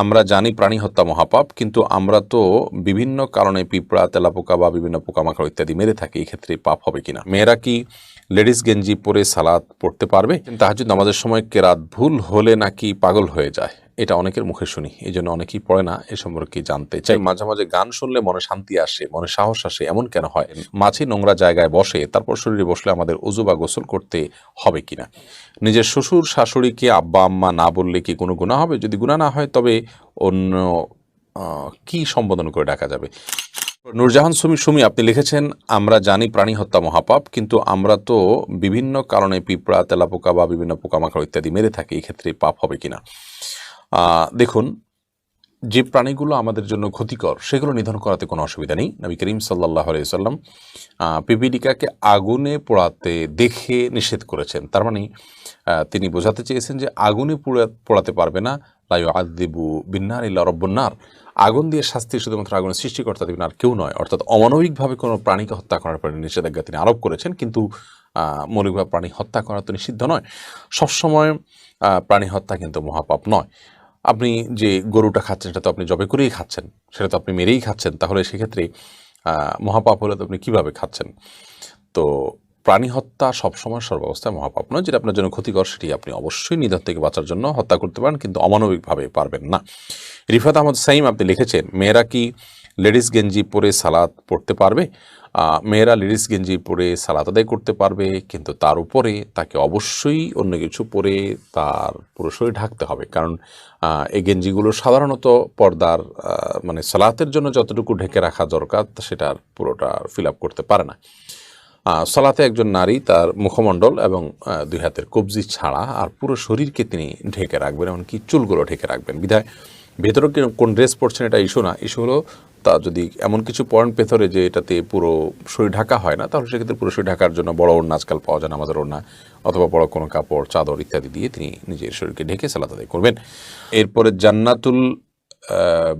আমরা জানি প্রাণী হত্যা মহাপাপ, কিন্তু আমরা তো বিভিন্ন কারণে পিঁপড়া, তেলাপোকা বা বিভিন্ন পোকামাকড় ইত্যাদি মেরে থাকি এক্ষেত্রে পাপ হবে কিনা? মেয়েরা কি লেডিস গেঞ্জি পরে সালাদ পড়তে পারবে? তাহাজুদ আমাদের সময় কেরাত ভুল হলে নাকি পাগল হয়ে যায়? এটা অনেকের মুখে শুনি এই জন্য অনেকেই পড়ে না এ সম্পর্কে জানতে চাই। মাঝে মাঝে গান শুনলে মনে শান্তি আসে মনে সাহস আসে এমন কেন হয়? মাছি নোংরা জায়গায় বসে তারপর শরীরে বসলে আমাদের উজু বা গোসল করতে হবে কিনা? নিজের শ্বশুর শাশুড়িকে আব্বা আম্মা না বললে কি কোনো গুণা হবে? যদি গুণা না হয় তবে অন্য কি সম্বোধন করে ডাকা যাবে? নূরজাহান সুমি সুমি আপনি লিখেছেন আমরা জানি প্রাণী হত্যা মহাপাপ কিন্তু আমরা তো বিভিন্ন কারণে পিঁপড়া তেলাপোকা বা বিভিন্ন পোকামাকড় ইত্যাদি মেরে থাকি এই ক্ষেত্রে পাপ হবে কিনা? দেখুন, যে প্রাণীগুলো আমাদের জন্য ক্ষতিকর, সেগুলো নিধন করাতে কোনো অসুবিধা নেই। নবী করিম সাল্লাহ সাল্লাম পিপিলিকাকে আগুনে পোড়াতে দেখে নিষেধ করেছেন। তার মানে তিনি বোঝাতে চেয়েছেন যে আগুনে পোড়া- পোড়াতে পারবে না। লাইউ আদিবু বিন্নার ইল্লা রব্বন্নার আগুন দিয়ে শাস্তি শুধুমাত্র আগুনের সৃষ্টিকর্তা দিবেন আর কেউ নয়। অর্থাৎ অমানবিকভাবে কোনো প্রাণীকে হত্যা করার পরে নিষেধাজ্ঞা তিনি আরোপ করেছেন, কিন্তু মৌলিকভাবে প্রাণী হত্যা করা তো নিষিদ্ধ নয়। সবসময় প্রাণী হত্যা কিন্তু মহাপাপ নয়। আপনি যে গরুটা খাচ্ছেন, সেটা তো আপনি জবে করেই খাচ্ছেন, সেটা তো আপনি মেরেই খাচ্ছেন, তাহলে সেক্ষেত্রে মহাপাপ হলে তো আপনি কীভাবে খাচ্ছেন? তো প্রাণী হত্যা সবসময় সর্বাবস্থায় মহাপাপ নয়, যেটা আপনার জন্য ক্ষতিকর, সেটি আপনি অবশ্যই নিধন থেকে বাঁচার জন্য হত্যা করতে পারেন, কিন্তু অমানবিকভাবে পারবেন না। রিফাত আহমদ সাইম আপনি লিখেছেন, মেয়েরা কি লেডিস গেঞ্জি পরে সালাদ পড়তে পারবে? মেয়েরা লেডিস গেঞ্জি পরে সালাদ আদায় করতে পারবে, কিন্তু তার উপরে তাকে অবশ্যই অন্য কিছু পরে তার পুরো ঢাকতে হবে। কারণ এই গেঞ্জিগুলো সাধারণত পর্দার মানে সালাতের জন্য যতটুকু ঢেকে রাখা দরকার সেটার পুরোটা ফিল আপ করতে পারে না। সলাতে একজন নারী তার মুখমণ্ডল এবং দুই হাতের কবজি ছাড়া আর পুরো শরীরকে তিনি ঢেকে রাখবেন, এমনকি চুলগুলো ঢেকে রাখবেন। বিধায় ভেতরে কোন ড্রেস পরছেন এটা ইস্যু না। ইস্যু হলো তা যদি এমন কিছু পয়েন্ট ভেতরে যে এটাতে পুরো শরীর ঢাকা হয় না, তাহলে সেক্ষেত্রে পুরো শরীর ঢাকার জন্য বড় ওড়না আজকাল পাওয়া যায় আমাদের ওড়না, অথবা বড় কোনো কাপড়, চাদর ইত্যাদি দিয়ে তিনি নিজের শরীরকে ঢেকে সালাত আদায় করবেন। এরপরে জান্নাতুল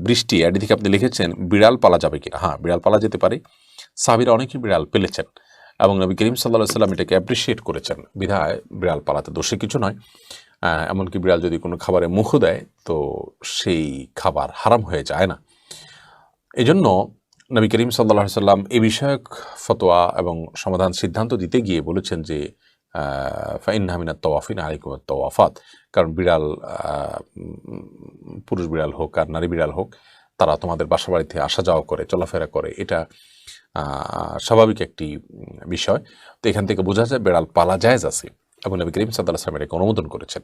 বৃষ্টি এটি থেকে আপনি লিখেছেন, বিড়াল পালা যাবে কিনা। হ্যাঁ বিড়াল পালা যেতে পারে। সাবিরা অনেকেই বিড়াল পেলেছেন এবং নবী করিম সাল্লাহ সাল্লাম এটাকে অ্যাপ্রিসিয়েট করেছেন। বিধায় বিড়াল পালাতে দোষে কিছু নয়। এমনকি বিড়াল যদি কোনো খাবারে মুখও দেয়, তো সেই খাবার হারাম হয়ে যায় না। এই জন্য নবী করিম সাল্লাহ সাল্লাম এ বিষয়ক ফতোয়া এবং সমাধান সিদ্ধান্ত দিতে গিয়ে বলেছেন যে ফাইন হামিনা তওয়াফিন আলিকুম তওয়াফাত। কারণ বিড়াল পুরুষ বিড়াল হোক আর নারী বিড়াল হোক, তারা তোমাদের বাসা বাড়িতে আসা যাওয়া করে, চলাফেরা করে। এটা স্বাভাবিক একটি বিষয়। তো এখান থেকে বোঝা যায় বিড়াল পালা জায়েজ আছে। এবং নবী করিম সাল্লাহ আসলাম এটাকে অনুমোদন করেছেন।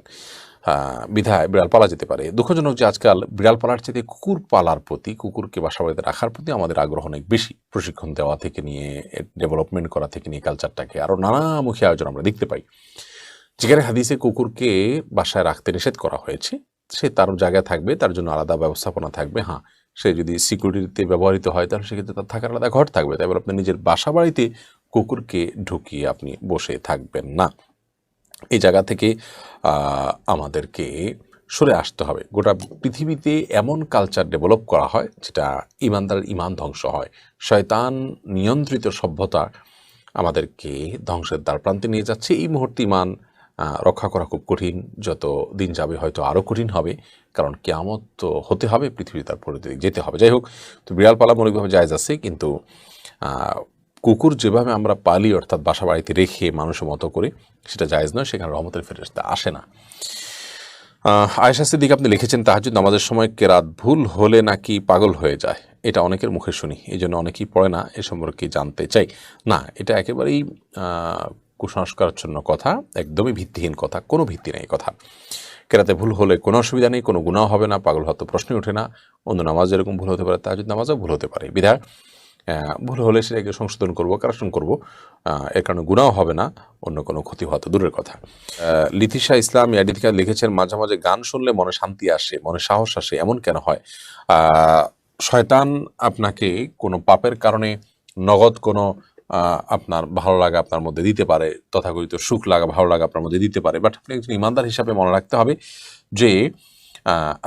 বিধায় বিড়াল পালা যেতে পারে। দুঃখজনক যে আজকাল বিড়াল পালার চেয়ে কুকুর পালার প্রতি, কুকুরকে বাসা বাড়িতে রাখার প্রতি আমাদের আগ্রহ অনেক বেশি। প্রশিক্ষণ দেওয়া থেকে নিয়ে, ডেভেলপমেন্ট করা থেকে নিয়ে, কালচারটাকে আরও নানামুখী আয়োজন আমরা দেখতে পাই। যেখানে হাদিসে কুকুরকে বাসায় রাখতে নিষেধ করা হয়েছে। সে তার জায়গায় থাকবে, তার জন্য আলাদা ব্যবস্থাপনা থাকবে। হ্যাঁ সে যদি সিকিউরিটিতে ব্যবহৃত হয়, তাহলে সেক্ষেত্রে তার থাকার আলাদা ঘর থাকবে। তাই বলে আপনি নিজের বাসা বাড়িতে কুকুরকে ঢুকিয়ে আপনি বসে থাকবেন না। এই জায়গা থেকে আমাদেরকে সরে আসতে হবে। গোটা পৃথিবীতে এমন কালচার ডেভেলপ করা হয় যেটা ইমানদার ইমান ধ্বংস হয়। শয়তান নিয়ন্ত্রিত সভ্যতা আমাদেরকে ধ্বংসের দ্বার প্রান্তে নিয়ে যাচ্ছে। এই মুহূর্তে ইমান রক্ষা করা খুব কঠিন। যত দিন যাবে হয়তো আরও কঠিন হবে। কারণ কেয়ামত তো হতে হবে, পৃথিবী তার পরিধি যেতে হবে। যাই হোক, তো বিড়াল পালা মৌলিকভাবে জায়জ আছে, কিন্তু কুকুর যেভাবে আমরা পালি, অর্থাৎ বাসা বাড়িতে রেখে মানুষের মতো করে, সেটা জায়েজ নয়, সেখানে রহমতের ফেরেস্তা আসে না। আয়েশা সিদ্দিক আপনি লিখেছেন তাহাজুদ নামাজের সময় কেরাত ভুল হলে নাকি পাগল হয়ে যায়? এটা অনেকের মুখে শুনি এই জন্য অনেকেই পড়ে না, এ সম্পর্কে জানতে চাই। না, এটা একেবারেই কুসংস্কারাচ্ছন্ন কথা, একদমই ভিত্তিহীন কথা, কোনো ভিত্তি নেই কথা। কেরাতে ভুল হলে কোনো অসুবিধা নেই, কোনো গুণাও হবে না, পাগল হয়তো প্রশ্নই ওঠে না। অন্য নামাজ যেরকম ভুল হতে পারে তাহাজুদ নামাজও ভুল হতে পারে। বিধায় ভুল হলে সেটাকে সংশোধন করব, কারেকশন করব। এর কারণে গুণাও হবে না, অন্য কোনো ক্ষতি হওয়া তো দূরের কথা। লিথিশা ইসলাম ইয়াডিথিকা লিখেছেন, মাঝে মাঝে গান শুনলে মনে শান্তি আসে, মনে সাহস আসে, এমন কেন হয়? শয়তান আপনাকে কোনো পাপের কারণে নগদ কোনো আপনার ভালো লাগা আপনার মধ্যে দিতে পারে, তথাকথিত সুখ লাগা, ভালো লাগা আপনার মধ্যে দিতে পারে। বাট আপনি একজন ইমানদার হিসাবে মনে রাখতে হবে যে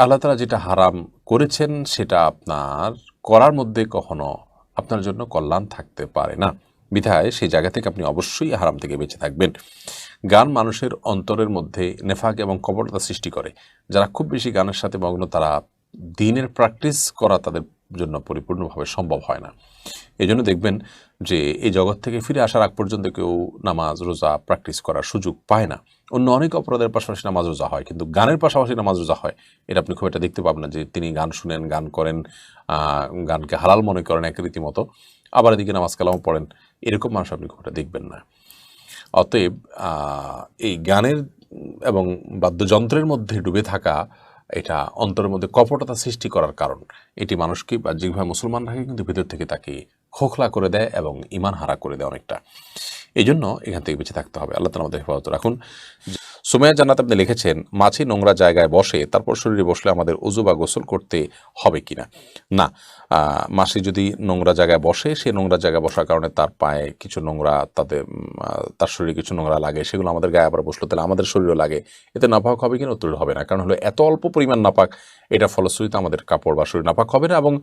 আল্লাহ তালা যেটা হারাম করেছেন, সেটা আপনার করার মধ্যে কখনো আপনার জন্য কল্যাণ থাকতে পারে না। বিধায় সেই জায়গা থেকে আপনি অবশ্যই হারাম থেকে বেঁচে থাকবেন। গান মানুষের অন্তরের মধ্যে নেফাক এবং কবরতা সৃষ্টি করে। যারা খুব বেশি গানের সাথে মগ্ন, তারা দিনের প্র্যাকটিস করা তাদের জন্য পরিপূর্ণভাবে সম্ভব হয় না। এই জন্য দেখবেন যে এই জগৎ থেকে ফিরে আসার আগ পর্যন্ত কেউ নামাজ, রোজা প্র্যাকটিস করার সুযোগ পায় না। অন্য অনেক অপরাধের পাশাপাশি নামাজ, রোজা হয়, কিন্তু গানের পাশাপাশি নামাজ, রোজা হয়। এটা আপনি খুব একটা দেখতে পাবেন না যে তিনি গান শুনেন, গান করেন গানকে হালাল মনে করেন এক রীতিমতো। আবার এদিকে নামাজ কালামও পড়েন। এরকম মানুষ আপনি খুব একটা দেখবেন না। অতএব এই গানের এবং বাদ্যযন্ত্রের মধ্যে ডুবে থাকা এটা অন্তরের মধ্যে কপটতা সৃষ্টি করার কারণ। এটি মানুষকে বাহ্যিকভাবে মুসলমানরাকে কিন্তু ভিতর থেকে তাকে খোখলা করে দেয় এবং ইমান হারা করে দেয় অনেকটা। এই জন্য এখান থেকে বেঁচে থাকতে হবে। আল্লাহ তালা আমাদের হেফাজত রাখুন। সুমাইয়া জান্নাত আপনি লিখেছেন মাছি নোংরা জায়গায় বসে তারপর শরীরে বসলে আমাদের উজু বা গোসল করতে হবে কিনা? না আহ, মাছি যদি নোংরা জায়গায় বসে সে নোংরা জায়গায় বসার কারণে তার পায়ে কিছু নোংরা তাদের তার শরীরে কিছু নোংরা লাগে সেগুলো আমাদের গায়ে আবার বসল তাহলে আমাদের শরীরও লাগে। এতে নাপাক হবে কিনা উত্তর হবে না কারণ হলো এত অল্প পরিমাণ নাপাক এটা ফলশ্রুতিতে আমাদের কাপড় বা শরীর নাপাক হবে না এবং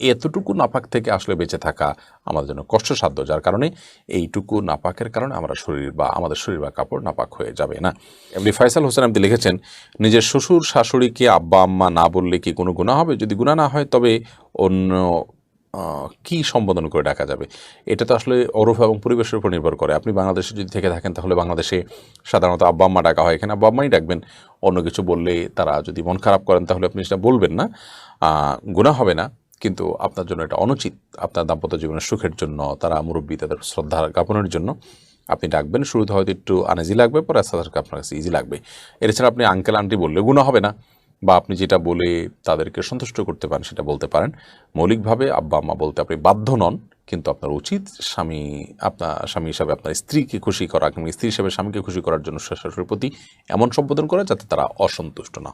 এতটুকু নাপাক থেকে আসলে বেঁচে থাকা আমাদের জন্য কষ্টসাধ্য যার কারণে এইটুকু নাপাকের কারণে আমরা শরীর বা আমাদের শরীর বা কাপড় নাপাক হয়ে যাবে না। এমনি ফয়সাল হোসেন আপনি লিখেছেন, নিজের শ্বশুর, শাশুড়িকে আব্বা, আম্মা না বললে কি কোনো গুণা হবে? যদি গুণা না হয়, তবে অন্য কি সম্বোধন করে ডাকা যাবে? এটা তো আসলে অরূপ এবং পরিবেশের উপর নির্ভর করে। আপনি বাংলাদেশে যদি থেকে থাকেন, তাহলে বাংলাদেশে সাধারণত আব্বা, আম্মা ডাকা হয় এখানে। আব্বা, আম্মাই ডাকবেন। অন্য কিছু বললে তারা যদি মন খারাপ করেন, তাহলে আপনি সেটা বলবেন না। গুণা হবে না, কিন্তু আপনার জন্য এটা অনুচিত। আপনার দাম্পত্য জীবনের সুখের জন্য, তারা মুরব্বী, তাদের শ্রদ্ধা জ্ঞাপনের জন্য। আপনি ডাকবেন, শুরুতে হয়তো একটু আনেজি লাগবে, পরে আস্তে আস্তে আপনার কাছে ইজি লাগবে। এছাড়া আপনি আঙ্কেল আন্টি বললে গুণা হবে না। বা আপনি যেটা বলে তাদেরকে সন্তুষ্ট করতে পারেন, সেটা বলতে পারেন। মৌলিকভাবে আব্বা, আম্মা বলতে আপনি বাধ্য নন, কিন্তু আপনার উচিত স্বামী, আপনার স্বামী হিসাবে আপনার স্ত্রীকে খুশি করা, কিংবা স্ত্রী হিসাবে স্বামীকে খুশি করার জন্য শ্বশুরের প্রতি এমন সম্বোধন করা যাতে তারা অসন্তুষ্ট না।